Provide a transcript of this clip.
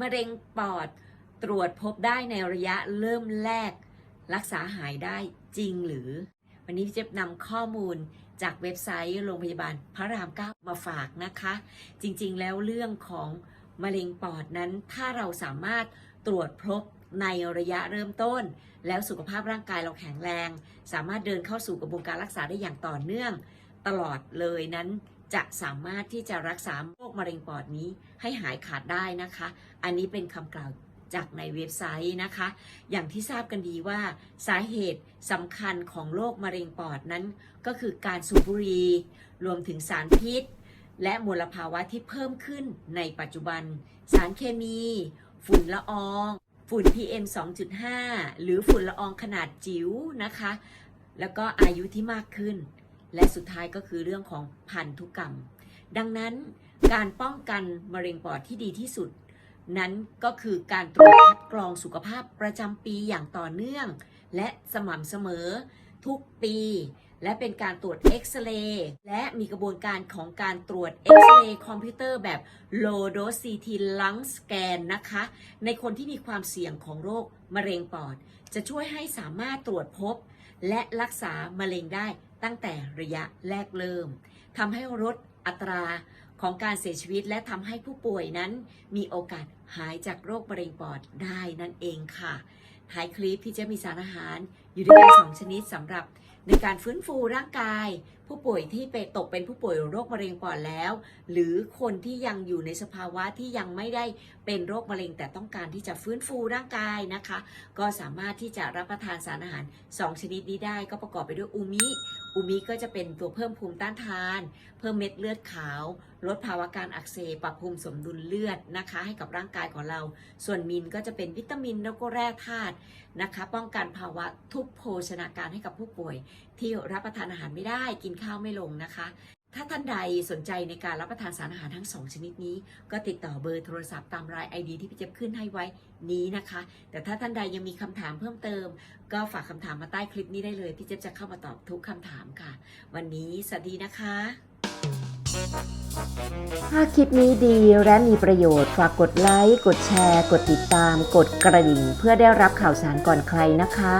มะเร็งปอดตรวจพบได้ในระยะเริ่มแรก รักษาหายได้จริงหรือ วันนี้พี่เจ็บนำข้อมูลจากเว็บไซต์โรงพยาบาลพระรามเก้ามาฝากนะคะ จริงๆแล้วเรื่องของมะเร็งปอดนั้น ถ้าเราสามารถตรวจพบในระยะเริ่มต้น แล้วสุขภาพร่างกายเราแข็งแรง สามารถเดินเข้าสู่กระบวนการรักษาได้อย่างต่อเนื่อง ตลอดเลยนั้นจะสามารถที่จะรักษาโรคมะเร็งปอดนี้ให้หายขาดได้นะคะ อันนี้เป็นคำกล่าวจากในเว็บไซต์นะคะ อย่างที่ทราบกันดีว่าสาเหตุสำคัญของโรคมะเร็งปอดนั้น ก็คือการสูบบุหรี่รวมถึงสารพิษ และมลภาวะที่เพิ่มขึ้นในปัจจุบัน สารเคมี ฝุ่นละออง ฝุ่น PM 2.5 หรือฝุ่นละอองขนาดจิ๋วนะคะ แล้วก็อายุที่มากขึ้น และสุดท้ายก็คือเรื่องของพันธุกรรม ดังนั้นการป้องกันมะเร็งปอดที่ดีที่สุด นั้นก็คือการตรวจคัดกรองสุขภาพประจำปีอย่างต่อเนื่อง และสม่ำเสมอทุกปี และเป็นการตรวจเอ็กซเรย์และมีกระบวนการของการตรวจเอ็กซเรย์คอมพิวเตอร์แบบ low dose CT lung scan นะคะ ในคนที่มีความเสี่ยงของโรคมะเร็งปอด จะช่วยให้สามารถตรวจพบ และรักษามะเร็งได้ตั้งแต่ระยะแรกเริ่มทำให้ลดอัตราของการเสียชีวิตและทำให้ผู้ป่วยนั้น มีโอกาสหายจากโรคมะเร็งปอดได้นั่นเองค่ะ ท้ายคลิปพี่จะมีสารอาหาร อยู่ด้วยกันสองชนิดสำหรับในการฟื้นฟูร่างกาย ผู้ป่วยที่ไปตกเป็นผู้ป่วยโรคมะเร็งปอดแล้ว หรือคนที่ยังอยู่ในสภาวะที่ยังไม่ได้เป็นโรคมะเร็งแต่ต้องการที่จะฟื้นฟูร่างกายนะคะ ก็สามารถที่จะรับประทานสารอาหาร 2 ชนิดนี้ได้ ก็ประกอบไปด้วยอูมิอูมิก็จะเป็นตัวเพิ่มภูมิต้านทาน เพิ่มเม็ดเลือดขาว ลดภาวะการอักเสบปรับภูมิสมดุลเลือดนะคะ ให้กับร่างกายของเรา ส่วนมินก็จะเป็นวิตามินแล้วก็แร่ธาตุนะคะ ป้องกันภาวะทุพโภชนาการให้กับผู้ป่วย ที่รับประทานอาหารไม่ได้กินข้าวไม่ลงนะคะ ถ้าท่านใดสนใจในการรับประทานสารอาหารทั้ง 2 ชนิดนี้ ก็ติดต่อเบอร์โทรศัพท์ตามราย ID ที่พี่เจ็บขึ้นให้ไว้นี้นะคะ แต่ถ้าท่านใดยังมีคำถามเพิ่มเติม ก็ฝากคำถามมาใต้คลิปนี้ได้เลยพี่เจ็บจะเข้ามาตอบทุกคำถามค่ะ วันนี้สวัสดีนะคะถ้าคลิปนี้ดีและมีประโยชน์ ฝากกดไลค์ กดแชร์ กดติดตาม กดกระดิ่ง เพื่อได้รับข่าวสารก่อนใครนะคะ